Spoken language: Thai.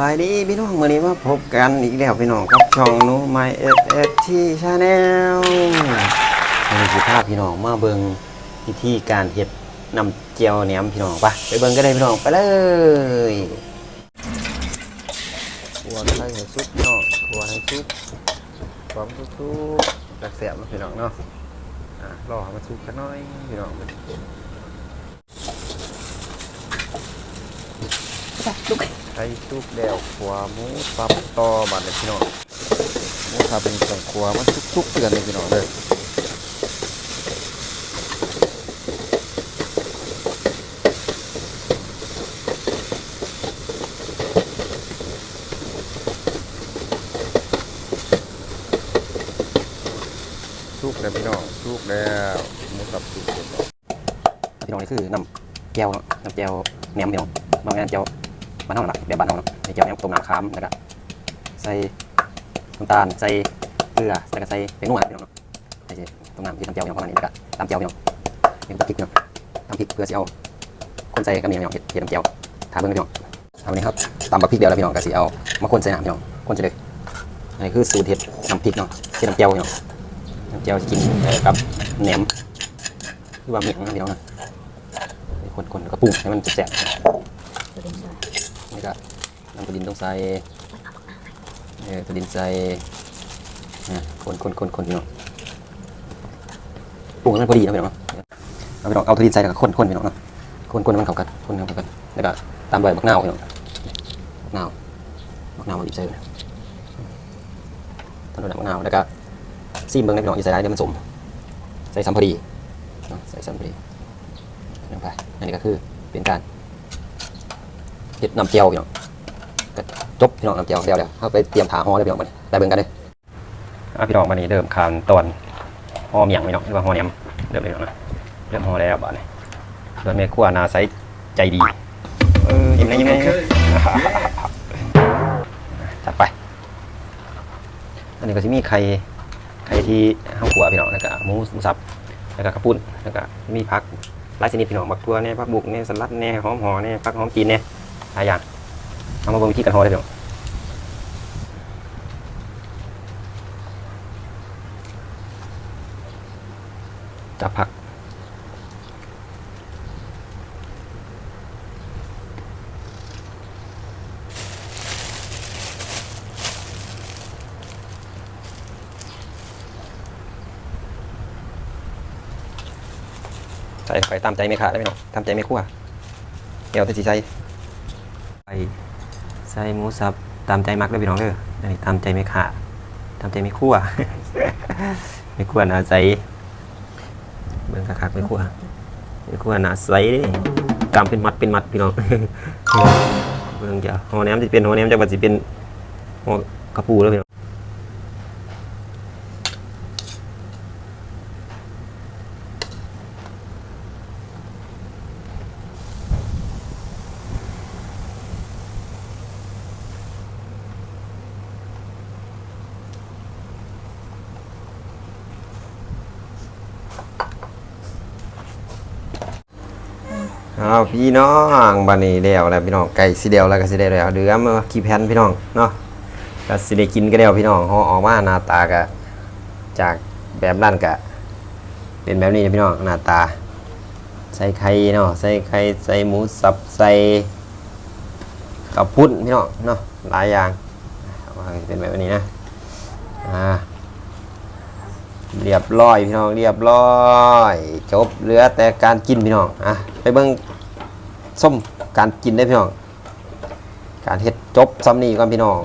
บายดีพี่น้องวันนี้มาพบกันอีกแล้วพี่น้องกับช่องนูไมเอสเอสทีชาแนลวันนี้สิภาพพี่น้องมาเบิ่งวิธีการเฮ็ดน้ำเจียวแหนมพี่น้องไปไปเบิ่งกันเลยพี่น้องไปเลยขัวไทยให้ซุปพี่น้องขัวให้ซุปความซุปซุปรักแสบเนาพี่น้องเนาะอะรอมันซุปกันหน่อยพี่น้องลูก ไก่ซุปแล้วขัวหมูสับต่อบัดเลยพี่น้องหมูสับเป็นของขัวมันทุกๆเดือนเลยพี่น้องเลยสุกแล้วพี่น้องสุกแล้วหมูสับสุกแล้วพี่น้องนี่คือน้ำแก้วเนาะน้ำแก้วแหนมพี่น้องบางแหนแก้ว บ้านเฮาน่ะแบบบ้านเฮาเนาะในเจียวเนี่ยต้มน้ำค้ำแล้วก็ใส่น้ำตาลใส่เกลือแล้วก็ใส่เป็นนัวพี่น้องเนาะใส่ต้มน้ำที่ทำเจียวอย่างประมาณนี้แล้วก็ตำเจียวพี่น้องเป็นตำพริกพี่น้องตำพริกเพื่อสิเอาคนใส่กระเนียงพี่น้องเห็ดเห็ดน้ำเจียวทาเบิ่งเลยพี่น้องเอาวันนี้ครับตำบักพริกเดียวแล้วพี่น้องก็สิเอามาคนใส่น้ำพี่น้องคนใส่เลยอันนี้คือสูตรเห็ดน้ำพริกเนาะเห็ดน้ำเจียวพี่น้องน้ำเจียวจะกินกับแหนมหรือว่าเมี่ยงนะพี่น้องนะคนๆก็ปรุงให้มันแซ่บ ก็น้ำตัวดินต้องใส่เออตัวดินใส่คนคนคนคนพี่น้องปรุงให้นพอดีนะพี่น้องเอาพี่น้องเอาตัวดินใส่แล้วก็คนคนพี่น้องเนาะคนคนมันเข้ากันคนเข้ากันแล้วก็ตามด้วยบักนาวพี่น้องบักนาวบักนาวมาดิบใส่เลยตามด้วยบักนาวแล้วก็ซีมเบิ้งนะพี่น้องอย่าใส่ได้เดี๋ยวมันสมใส่ซ้ำพอดีใส่ซ้ำพอดีลงไปอันนี้ก็คือเป็นการ็ดน้ำเจียวพี่น้องก็จบพี่น้องน้ำเจียวเดียวเดียวเอาไปเตรียมถาห่อเลยพี่น้องมันไปเบิ่งกันเลยอะพี่น้องวันนี้เริ่มขั้นตอนห่อเมียงพี่น้องหรือว่าห่อเนียมเริ่มเลยพี่น้องนะเริ่มห่อแล้วบ้านนี้โดยแม่ครัวนาไซใจดีเออยิ้มได้ยิ้มได้จัดไป อันนี้ก็จะมีไข่ไข่ที่ห้างขัวพี่น้องแล้วก็หมูหมูสับแล้วก็กระปุ้นแล้วก็มีผักหลายชนิดพี่น้องบักทั่วเนี่ยผักบุกเนี่ยสลัดเนี่ยหอมหอเนี่ยผักหอมจีนเนี่ย หลายอย่างเอามาเบิ่งวิธีการห่อเลยพี่น้อจับผักใส่ไปตามใจไม่ขาดได้ไหมเน้องตามใจไม่คั่วเดี๋ยวจะสิใส่ ไปใส่หมูสับตามใจมักเลยพี่น้องเด้ออันนี้ตามใจไม่ขาดตามใจไม่คั่วไม่คั่วหนาใสเบิ่งคักๆไม่คั่วไม่คั่วหนาใส่ดิกำเป็นมัดเป็นมัดพี่น้องเบิ่งจะหอแหนมจะเป็นหอแหนมจะบัดสิเป็นหัวกระปูแล้วพี่น้อง อ้าวพี่น้องบัดนี้แล้วแล้วพี่น้องไก่สิเดียวแล้วก็สิได้แล้วเดือมาขี้แผ่นพี่น้องเนาะก็สิได้กินก็แล้วพี่น้องห่อออกมาหน้าตาก็จากแบบนั้นก็เป็นแบบนี้นะพี่น้องหน้าตา ใส่ไข่เนาะใส่ไข่ใส่หมูสับใส่กระปุ้นพี่น้องเนาะหลายอย่างเอามาเป็นแบบนี้นะอ่าเรียบร้อยพี่น้องเรียบร้อย จบเหลือแต่การกินพี่น้องอะ ไปเบิ่งส้มการกินได้พี่น้อง การเฮ็ดจบซ้ำนี่ก่อนพี่น้อง